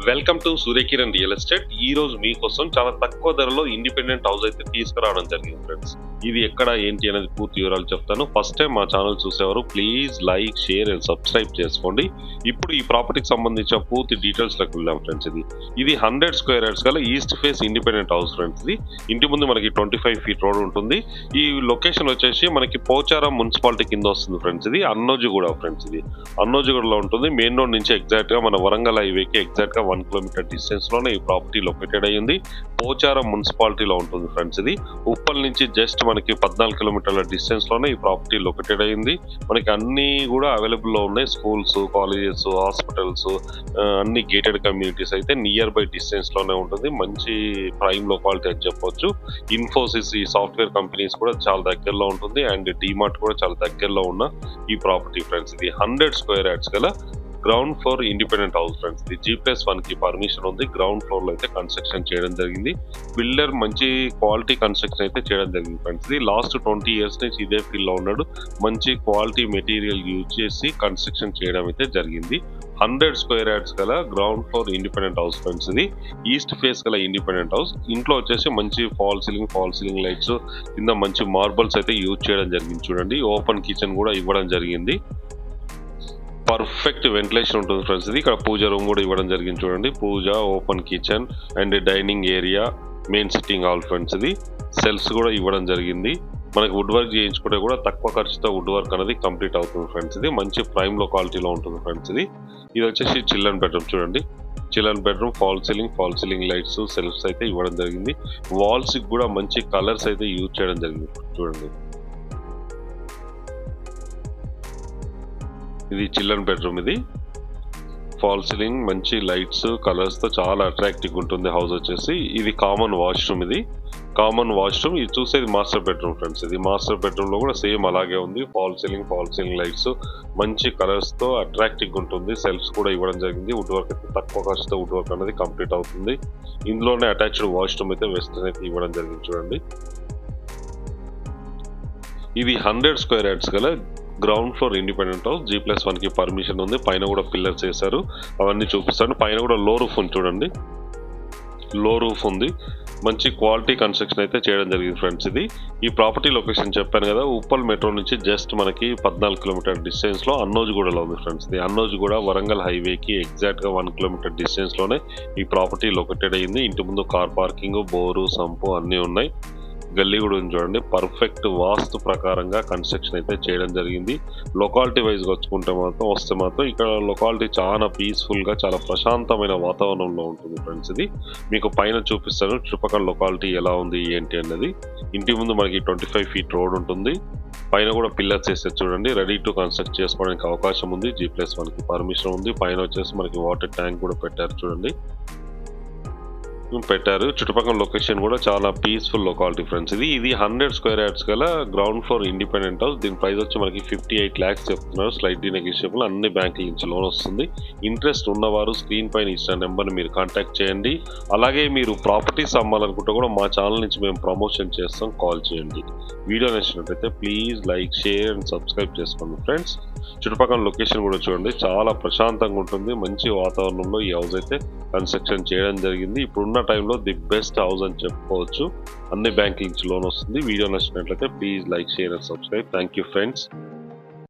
Welcome to Suryakiran real estate ఈ రోజు మీకోసం చాలా తక్కువ ధరలో ఇండిపెండెంట్ హౌస్ అయితే తీసుకురావడం జరిగింది ఫ్రెండ్స్ ఇది ఎక్కడ ఏంటి అనేది పూర్తి వివరాలు చెప్తాను. ఫస్ట్ టైం మా ఛానల్ చూసేవారు please like share and subscribe చేసుకోండి. ఇప్పుడు ఈ ప్రాపర్టీకి సంబంధించిన పూర్తి డీటెయిల్స్లకు వెళ్దాం ఫ్రెండ్స్ ఇది. ఇది హండ్రెడ్ స్క్వేర్ యార్డ్స్ గల east face independent house friends ఇది. ఇంటి ముందు మనకి ట్వంటీ ఫైవ్ ఫీట్ రోడ్ ఉంటుంది. ఈ లొకేషన్ వచ్చేసి మనకి పోచారం మున్సిపాలిటీ కింద వస్తుంది ఫ్రెండ్స్ ఇది. అన్నోజిగూడ ఫ్రెండ్స్ ఇది. అన్నోజిగూడలో ఉంటుంది. మెయిన్ రోడ్ నుంచి ఎగ్జాక్ట్గా మన వరంగల్ హైవేకి ఎగ్జాక్ట్గా వన్ కిలోమీటర్ డిస్టెన్స్లోనే ఈ ప్రాపర్టీ లొకేటెడ్ అయ్యింది. పోచారం మున్సిపాలిటీలో ఉంటుంది ఫ్రెండ్స్ ఇది. ఉప్పల్ నుంచి జస్ట్ మనకి పద్నాలుగు కిలోమీటర్ల డిస్టెన్స్లోనే ఈ ప్రాపర్టీ లొకేటెడ్ అయింది. మనకి అన్ని కూడా అవైలబుల్లో ఉన్నాయి. స్కూల్స్ కాలేజెస్ హాస్పిటల్స్ అన్ని గేటెడ్ కమ్యూనిటీస్ అయితే నియర్ బై డిస్టెన్స్లోనే ఉంటుంది. మంచి ప్రైమ్ లొకాలిటీ అని చెప్పొచ్చు. ఇన్ఫోసిస్ ఈ సాఫ్ట్వేర్ కంపెనీస్ కూడా చాలా దగ్గరలో ఉంటుంది. అండ్ డిమార్ట్ కూడా చాలా దగ్గరలో ఉన్న ఈ ప్రాపర్టీ ఫ్రెండ్స్ ఇది హండ్రెడ్ స్క్వేర్ యార్డ్స్ గల ground floor independent house friends ఇది జీ ప్లస్ వన్కి పర్మిషన్ ఉంది. గ్రౌండ్ ఫ్లోర్లో అయితే కన్స్ట్రక్షన్ చేయడం జరిగింది. బిల్డర్ మంచి క్వాలిటీ కన్స్ట్రక్షన్ అయితే చేయడం జరిగింది ఫ్రెండ్స్ ఇది లాస్ట్ ట్వంటీ ఇయర్స్ నుంచి ఇదే ఫీల్డ్లో ఉన్నాడు. మంచి క్వాలిటీ మెటీరియల్ యూజ్ చేసి కన్స్ట్రక్షన్ చేయడం అయితే జరిగింది. హండ్రెడ్ స్క్వేర్ యార్డ్స్ గల ground floor independent house friends ఇది ఈస్ట్ ఫేస్ గల ఇండిపెండెంట్ హౌస్ ఇంట్లో వచ్చేసి మంచి false ceiling false ceiling lights కింద మంచి మార్బల్స్ అయితే యూజ్ చేయడం జరిగింది. చూడండి ఓపెన్ కిచెన్ కూడా ఇవ్వడం జరిగింది. పర్ఫెక్ట్ వెంటిలేషన్ ఉంటుంది ఫ్రెండ్స్ ఇది ఇక్కడ పూజ రూమ్ కూడా ఇవ్వడం జరిగింది చూడండి. Puja open kitchen and dining area main sitting hall friends ఇది సెల్స్ కూడా ఇవ్వడం జరిగింది. మనకి వుడ్ వర్క్ చేయించుకుంటే కూడా తక్కువ ఖర్చుతో వుడ్ వర్క్ అనేది కంప్లీట్ అవుతుంది ఫ్రెండ్స్ ఇది మంచి ప్రైమ్లో క్వాలిటీలో ఉంటుంది ఫ్రెండ్స్ ఇది ఇది వచ్చేసి చిల్డ్రన్ బెడ్రూమ్ చూడండి. Children bedroom false ceiling false ceiling lights shelves అయితే ఇవ్వడం జరిగింది. వాల్స్ కూడా మంచి కలర్స్ అయితే యూజ్ చేయడం జరిగింది చూడండి. ఇది చిల్డ్రన్ బెడ్రూమ్ ఇది. ఫాల్ సీలింగ్ మంచి లైట్స్ కలర్స్తో చాలా అట్రాక్టివ్ ఉంటుంది హౌస్ వచ్చేసి. ఇది కామన్ వాష్రూమ్ ఇది. కామన్ వాష్రూమ్ ఇది చూసేది మాస్టర్ బెడ్రూమ్ ఫ్రెండ్స్. ఇది మాస్టర్ బెడ్రూమ్లో కూడా సేమ్ అలాగే ఉంది. False ceiling false ceiling lights మంచి కలర్స్తో అట్రాక్టివ్గా అట్రాక్టివ్ ఉంటుంది. సెల్ఫ్స్ కూడా ఇవ్వడం జరిగింది. వుడ్ వర్క్ అయితే తక్కువ ఖర్చుతో వుడ్ వర్క్ అనేది కంప్లీట్ అవుతుంది. ఇందులోనే అటాచ్డ్ వాష్రూమ్ అయితే వెస్ట్రన్ అయితే ఇవ్వడం జరిగింది చూడండి. ఇది హండ్రెడ్ స్క్వేర్ యార్డ్స్ గల ground floor independent house G plus వన్కి పర్మిషన్ ఉంది. పైన కూడా పిల్లర్స్ వేశారు అవన్నీ చూపిస్తాను. పైన కూడా లో రూఫ్ ఉంది చూడండి. లో రూఫ్ ఉంది. మంచి క్వాలిటీ కన్స్ట్రక్షన్ అయితే చేయడం జరిగింది ఫ్రెండ్స్ ఇది. ఈ ప్రాపర్టీ లొకేషన్ చెప్పాను కదా ఉప్పల్ మెట్రో నుంచి జస్ట్ మనకి పద్నాలుగు కిలోమీటర్ డిస్టెన్స్లో లో ఉంది ఫ్రెండ్స్ ఇది. అన్నోజ్గూడ వరంగల్ హైవేకి ఎగ్జాక్ట్గా వన్ కిలోమీటర్ డిస్టెన్స్లోనే ఈ ప్రాపర్టీ లొకేటెడ్ అయ్యింది ఇంటి ముందు కార్ పార్కింగ్ బోరు సంపు అన్నీ ఉన్నాయి. గల్లీ కూడా ఉంది చూడండి. పర్ఫెక్ట్ వాస్తు ప్రకారంగా కన్స్ట్రక్షన్ అయితే చేయడం జరిగింది. లొకాలిటీ వైజ్గా వచ్చుకుంటే మాత్రం వస్తే మాత్రం ఇక్కడ లొకాలిటీ చాలా పీస్ఫుల్గా చాలా ప్రశాంతమైన వాతావరణంలో ఉంటుంది ఫ్రెండ్స్ ఇది. మీకు పైన చూపిస్తాను చుట్టుపక్కల లొకాలిటీ ఎలా ఉంది ఏంటి అన్నది. ఇంటి ముందు మనకి ట్వంటీ ఫైవ్ ఫీట్ రోడ్ ఉంటుంది. పైన కూడా పిల్లర్స్ వేస్తే చూడండి. రెడీ టు కన్స్ట్రక్ట్ చేసుకోవడానికి అవకాశం ఉంది. జీ ప్లస్ మనకి పర్మిషన్ ఉంది. పైన వచ్చేసి మనకి వాటర్ ట్యాంక్ కూడా పెట్టారు చూడండి. పెట్టారు. చుట్టుపక్కల లొకేషన్ కూడా చాలా పీస్ఫుల్ లొకాలిటీ ఫ్రెండ్స్ ఇది ఇది హండ్రెడ్ స్క్వేర్ యార్డ్స్ గల గ్రౌండ్ ఫ్లోర్ ఇండిపెండెంట్ హౌస్ దీని ప్రైస్ వచ్చి మనకి ఫిఫ్టీ ఎయిట్ ల్యాక్స్ చెప్తున్నారు. స్లైట్ నెగిషియబుల్ అన్ని బ్యాంకుల నుంచి లోన్ వస్తుంది. ఇంట్రెస్ట్ ఉన్నవారు స్క్రీన్ పైన ఇచ్చిన నెంబర్ని మీరు కాంటాక్ట్ చేయండి. అలాగే మీరు ప్రాపర్టీస్ అమ్మాలనుకుంటే కూడా మా ఛానల్ నుంచి మేము ప్రమోషన్ చేస్తాం. కాల్ చేయండి. వీడియో నచ్చినట్లయితే please like share and subscribe చేసుకోండి ఫ్రెండ్స్ చుట్టుపక్కల లొకేషన్ కూడా చూడండి. చాలా ప్రశాంతంగా ఉంటుంది. మంచి వాతావరణంలో ఈ హౌస్ అయితే కన్స్ట్రక్షన్ చేయడం జరిగింది. ఇప్పుడున్న టైంలో ది బెస్ట్ హౌస్ అని చెప్పుకోవచ్చు. అన్ని బ్యాంకింగ్స్ నుంచి లోన్ వస్తుంది. వీడియో నచ్చినట్లయితే please like share and subscribe. Thank you friends.